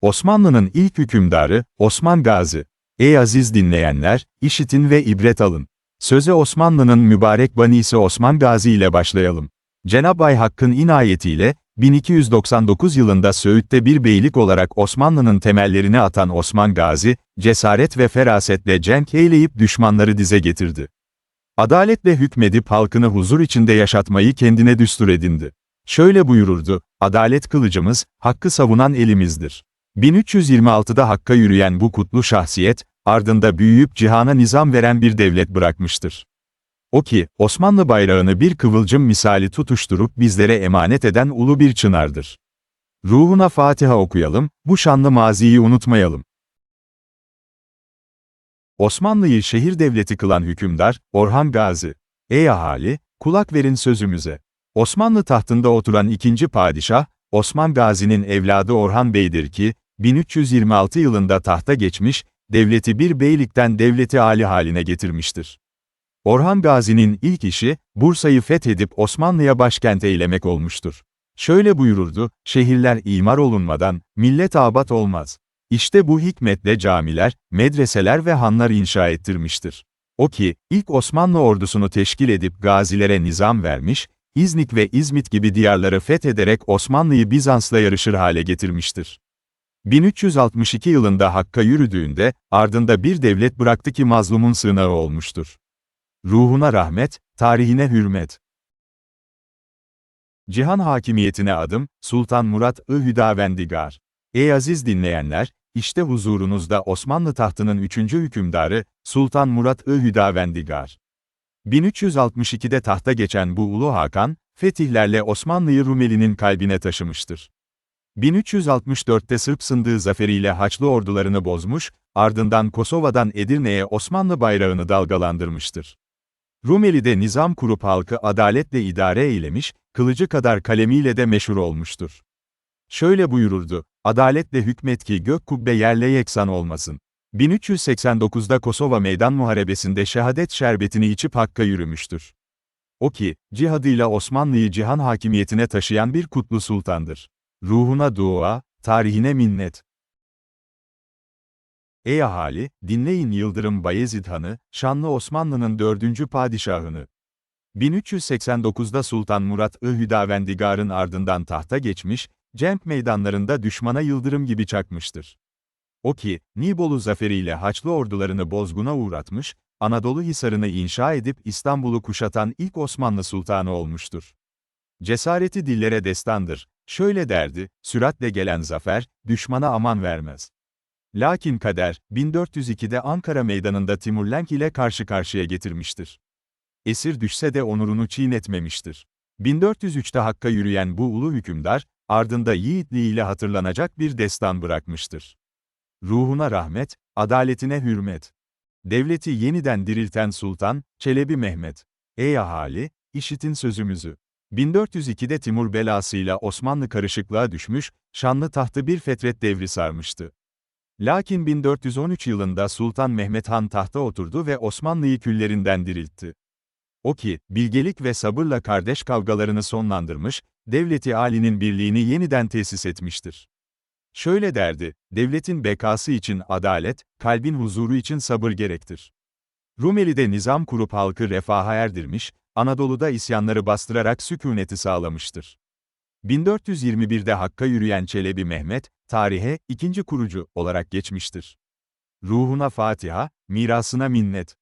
Osmanlı'nın ilk hükümdarı, Osman Gazi. Ey aziz dinleyenler, işitin ve ibret alın. Söze Osmanlı'nın mübarek banisi Osman Gazi ile başlayalım. Cenab-ı Hakk'ın inayetiyle, 1299 yılında Söğüt'te bir beylik olarak Osmanlı'nın temellerini atan Osman Gazi, cesaret ve ferasetle cenk eyleyip düşmanları dize getirdi. Adaletle hükmedip halkını huzur içinde yaşatmayı kendine düstur edindi. Şöyle buyururdu, adalet kılıcımız, hakkı savunan elimizdir. 1326'da Hakk'a yürüyen bu kutlu şahsiyet, ardında büyüyüp cihana nizam veren bir devlet bırakmıştır. O ki, Osmanlı bayrağını bir kıvılcım misali tutuşturup bizlere emanet eden ulu bir çınardır. Ruhuna Fatiha okuyalım, bu şanlı maziyi unutmayalım. Osmanlı'yı şehir devleti kılan hükümdar, Orhan Gazi. Ey ahali, kulak verin sözümüze. Osmanlı tahtında oturan ikinci padişah, Osman Gazi'nin evladı Orhan Bey'dir ki, 1326 yılında tahta geçmiş, devleti bir beylikten devleti ali haline getirmiştir. Orhan Gazi'nin ilk işi, Bursa'yı fethedip Osmanlı'ya başkent eylemek olmuştur. Şöyle buyururdu, şehirler imar olunmadan, millet abat olmaz. İşte bu hikmetle camiler, medreseler ve hanlar inşa ettirmiştir. O ki, ilk Osmanlı ordusunu teşkil edip gazilere nizam vermiş, İznik ve İzmit gibi diyarları fethederek Osmanlı'yı Bizans'la yarışır hale getirmiştir. 1362 yılında Hakk'a yürüdüğünde, ardında bir devlet bıraktı ki mazlumun sığınağı olmuştur. Ruhuna rahmet, tarihine hürmet. Cihan hakimiyetine adım, Sultan Murat-ı Hüdavendigar. Ey aziz dinleyenler, işte huzurunuzda Osmanlı tahtının üçüncü hükümdarı, Sultan Murat-ı Hüdavendigar. 1362'de tahta geçen bu Ulu Hakan, fetihlerle Osmanlı'yı Rumeli'nin kalbine taşımıştır. 1364'te Sırp sındığı zaferiyle Haçlı ordularını bozmuş, ardından Kosova'dan Edirne'ye Osmanlı bayrağını dalgalandırmıştır. Rumeli'de nizam kurup halkı adaletle idare eylemiş, kılıcı kadar kalemiyle de meşhur olmuştur. Şöyle buyururdu, adaletle hükmet ki gök kubbe yerle yeksan olmasın. 1389'da Kosova Meydan Muharebesi'nde şehadet şerbetini içip Hakk'a yürümüştür. O ki, cihadıyla Osmanlı'yı cihan hakimiyetine taşıyan bir kutlu sultandır. Ruhuna dua, tarihine minnet. Ey ahali, dinleyin Yıldırım Bayezid Han'ı, şanlı Osmanlı'nın dördüncü padişahını. 1389'da Sultan Murat-ı Hüdavendigar'ın ardından tahta geçmiş, cenk meydanlarında düşmana yıldırım gibi çakmıştır. O ki, Nibolu zaferiyle Haçlı ordularını bozguna uğratmış, Anadolu Hisarı'nı inşa edip İstanbul'u kuşatan ilk Osmanlı sultanı olmuştur. Cesareti dillere destandır, şöyle derdi, süratle gelen zafer, düşmana aman vermez. Lakin kader, 1402'de Ankara meydanında Timurlenk ile karşı karşıya getirmiştir. Esir düşse de onurunu çiğnetmemiştir. 1403'te Hakk'a yürüyen bu ulu hükümdar, ardında yiğitliğiyle hatırlanacak bir destan bırakmıştır. Ruhuna rahmet, adaletine hürmet. Devleti yeniden dirilten Sultan, Çelebi Mehmet. Ey ahali, işitin sözümüzü. 1402'de Timur belasıyla Osmanlı karışıklığa düşmüş, şanlı tahtı bir fetret devri sarmıştı. Lakin 1413 yılında Sultan Mehmet Han tahta oturdu ve Osmanlı'yı küllerinden diriltti. O ki, bilgelik ve sabırla kardeş kavgalarını sonlandırmış, devleti Ali'nin birliğini yeniden tesis etmiştir. Şöyle derdi, devletin bekası için adalet, kalbin huzuru için sabır gerektir. Rumeli'de nizam kurup halkı refaha erdirmiş, Anadolu'da isyanları bastırarak sükuneti sağlamıştır. 1421'de Hakk'a yürüyen Çelebi Mehmet, tarihe, ikinci kurucu olarak geçmiştir. Ruhuna Fatiha, mirasına minnet.